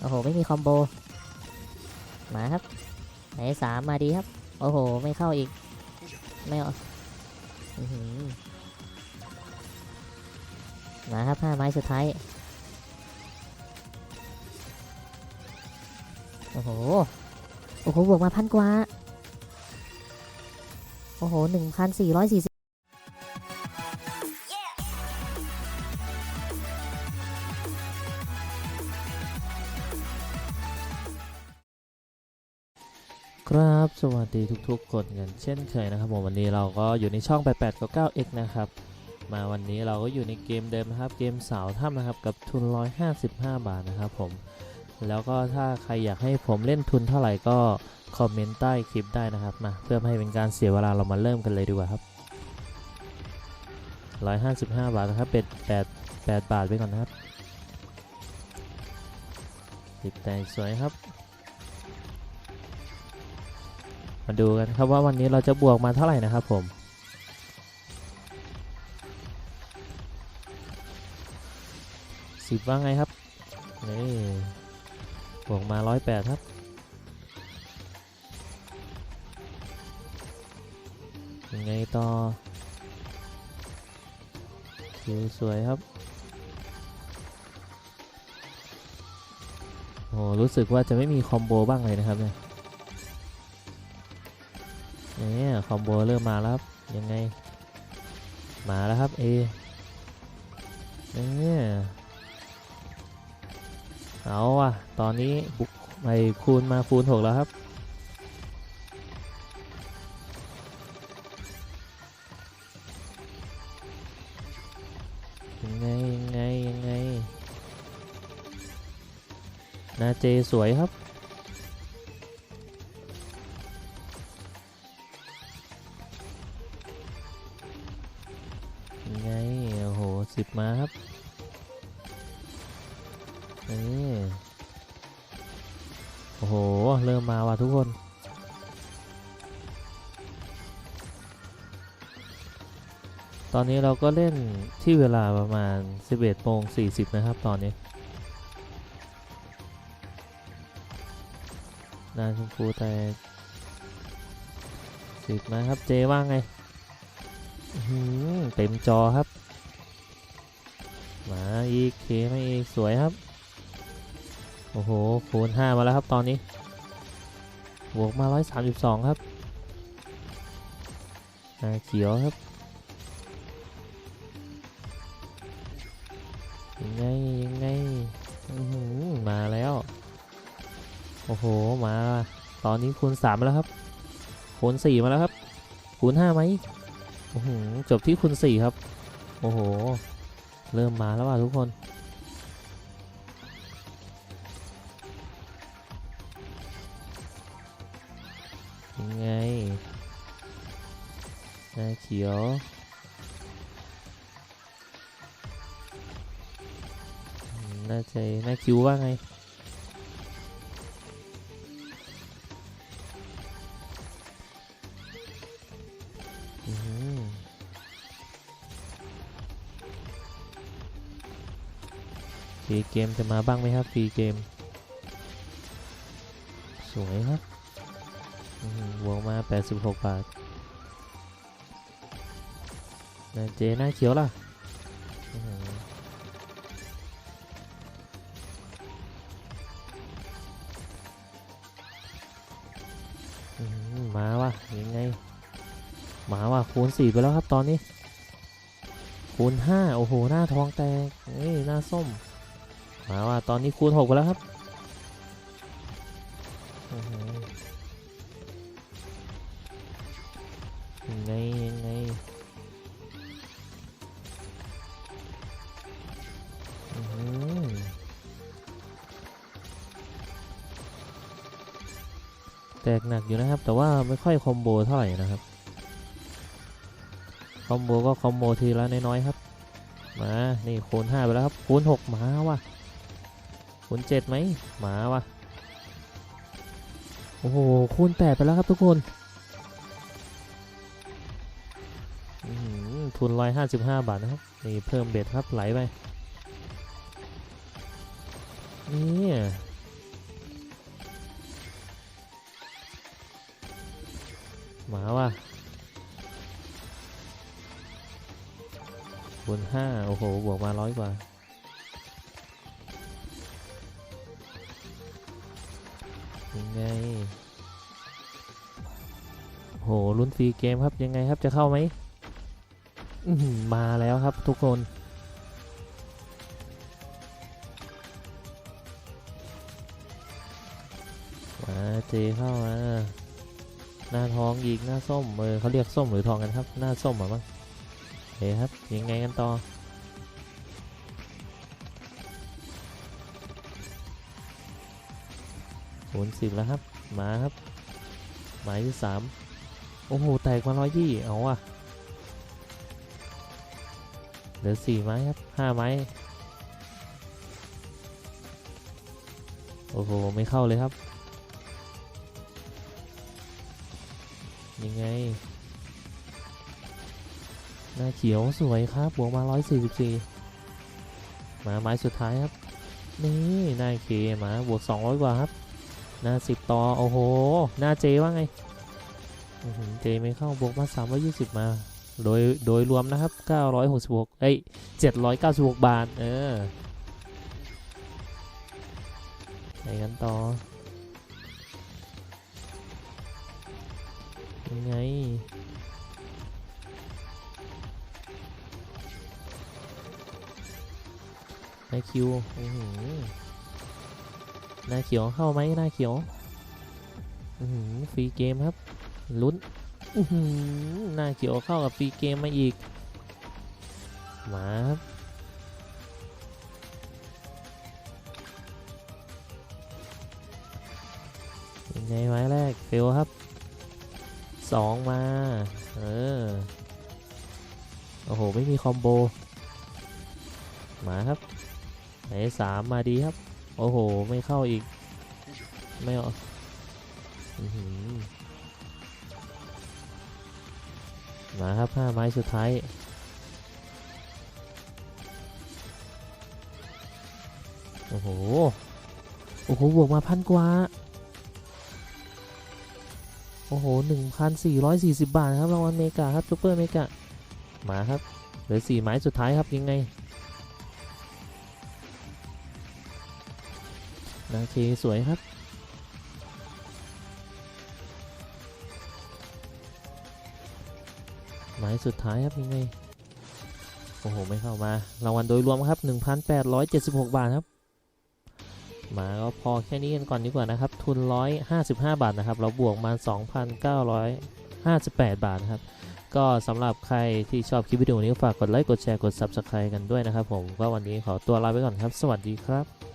โอ้โห ไม่มีคอมโบ มาครับไหนสามมาดีครับ โอ้โห ไม่เข้าอีก ไม่เอาอื้อหือมาครับห้าไม้สุดท้าย โอ้โห โอ้โห บวกมาพันกว่า โอ้โหหนึ่งพันสี่ร้อยสี่สิบ ครับ สวัสดีทุกๆคนกันเช่นเคยนะครับผมวันนี้เราก็อยู่ในช่อง 8899x นะครับ มาวันนี้เราก็อยู่ในเกมเดิมนะครับ เกมสาวถ้ำนะครับ กับทุน 155 บาทนะครับผม แล้วก็ถ้าใครอยากให้ผมเล่นทุนเท่าไหร่ก็คอมเมนต์ใต้คลิปได้นะครับ มาเพื่อไม่ให้เป็นการเสียเวลาเรามาเริ่มกันเลยดีกว่าครับ 155 บาทนะครับเป็ด8 8 บาทไปก่อนนะครับติดแต่งสวยครับ มาดูกันครับว่าวันนี้เราจะบวกมาเท่าไหร่นะครับผมสิบว่าไงครับนี่บวกมาร้อยแปดครับยังไงต่อคิวสวยครับโอ้รู้สึกว่าจะไม่มีคอมโบบ้างเลยนะครับเนี่ย นี่ยคอมโบเริ่มมาแล้วครับ ยังไง มาแล้วครับ A เนี่ยเอาอะตอนนี้บุกไปคูณมาคูณหกแล้วครับยังไงยังไงยังไงนาเจสวยครับ สิบมาครับนี่โอ้โห เริ่มมาว่ะทุกคนตอนนี้เราก็เล่นที่เวลาประมาณ 11โมง40 นะครับ ตอนนี้ นานชมพูแต่สิบนะครับ เจว่าไง เต็มจอครับ มาอีกเคไม่อีกสวยครับ โอ้โหคูณ5มาแล้วครับตอนนี้บวกมา 132 ครับนาเขียวครับยังไงยังไงมาแล้ว โอ้โห มาตอนนี้คูณ3มาแล้วครับคูณ4มาแล้วครับคูณ5ไหมโอ้โหจบที่คุณสี่ครับ โอ้โห เริ่มมาแล้วว่ะทุกคน ยังไงนาเขียวน้าใจน้าคิวว่าไงอืม ฟรีเกมจะมาบ้างไหมครับฟรีเกม สวยครับบวกมา 86 บาทนาเจหน้าเขียวล่ะหมาว่ะยังไง มาว่ะคูณสี่ไปแล้วครับตอนนี้คูณห้าโอ้โห หน้าทองแตกเอ้ยหน้าส้ม มาว่ะตอนนี้คูณหกแล้วครับยังไงยังไงหือแตกหนักอยู่นะครับ แต่ว่าไม่ค่อยคอมโบเท่าไหร่นะครับ คอมโบก็คอมโบทีละน้อยๆครับ มา นี่คูณ5ไปแล้วครับ คูณ6มาว่ะ คูณเจ็ดไหมหมาวะโอ้โหคูณแปดไปแล้วครับทุกคนทุนร้อยห้าสิบห้าบาทนะครับนี่เพิ่มเบ็ดครับไหลไปนี่หมาวะคูณห้าโอ้โห บวกมาร้อยกว่า ยังไงโหลุ้นฟรีเกมครับยังไงครับจะเข้าไหมมาแล้วครับทุกคนมาเจเข้ามาหน้าทองอีกหน้าส้มเออเขาเรียกส้มหรือทองกันครับ หน้าส้มหรือมั้งเฮ้ครับยังไงกันต่อ ศูนย์สิบแล้วครับ มาครับ หมายที่สามโอ้โห แตกมาร้อยยี่เอาว่ะเหลือสี่ไม้ครับห้าไม้ โอ้โห ไม่เข้าเลยครับ ยังไง หน้าเขียวสวยครับบวกมา144มาไม้สุดท้ายครับ นี่หน้าเคมาบวก200กว่าครับ หน้า10ต่อ โอ้โห หน้าเจว่าไงเจไม่เข้าบวกมา320มา โดยโดยรวมนะครับ966เอ้ย796บาท เออไปกันต่อยังไงนายคิวอื้อหือ หน้าเขียวเข้าไหมหน้าเขียวฟรีเกมครับ ลุ้นอื้าเขียวเข้ากับฟรีเกมมาอีก มาครับยังไงไม้แรกเฟลครับสองมา เออ โอ้โห ไม่มีคอมโบ มาครับไหนสามมาดีครับ โอ้โห ไม่เข้าอีก ไม่เอาอื้อหือมาครับห้าไม้สุดท้าย โอ้โห โอ้โห บวกมาพันกว่า โอ้โห1,440บาทครับรางวัลเมกาครับซูเปอร์เมกามาครับ เหลือสี่ไม้สุดท้ายครับยังไง นาเคสวยครับไม้สุดท้ายครับยังไง โอ้โห ไม่เข้ามา รางวัลโดยรวมครับ 1,876 บาทครับ มาก็พอแค่นี้กันก่อนดีกว่านะครับ ทุน 155 บาทนะครับ เราบวกมา 2,958 บาทครับก็สำหรับใครที่ชอบคลิปวิดีโอนี้ฝากกดไลค์ กดแชร์ กด Subscribe กันด้วยนะครับผม ก็วันนี้ขอตัวลาไปก่อนครับ สวัสดีครับ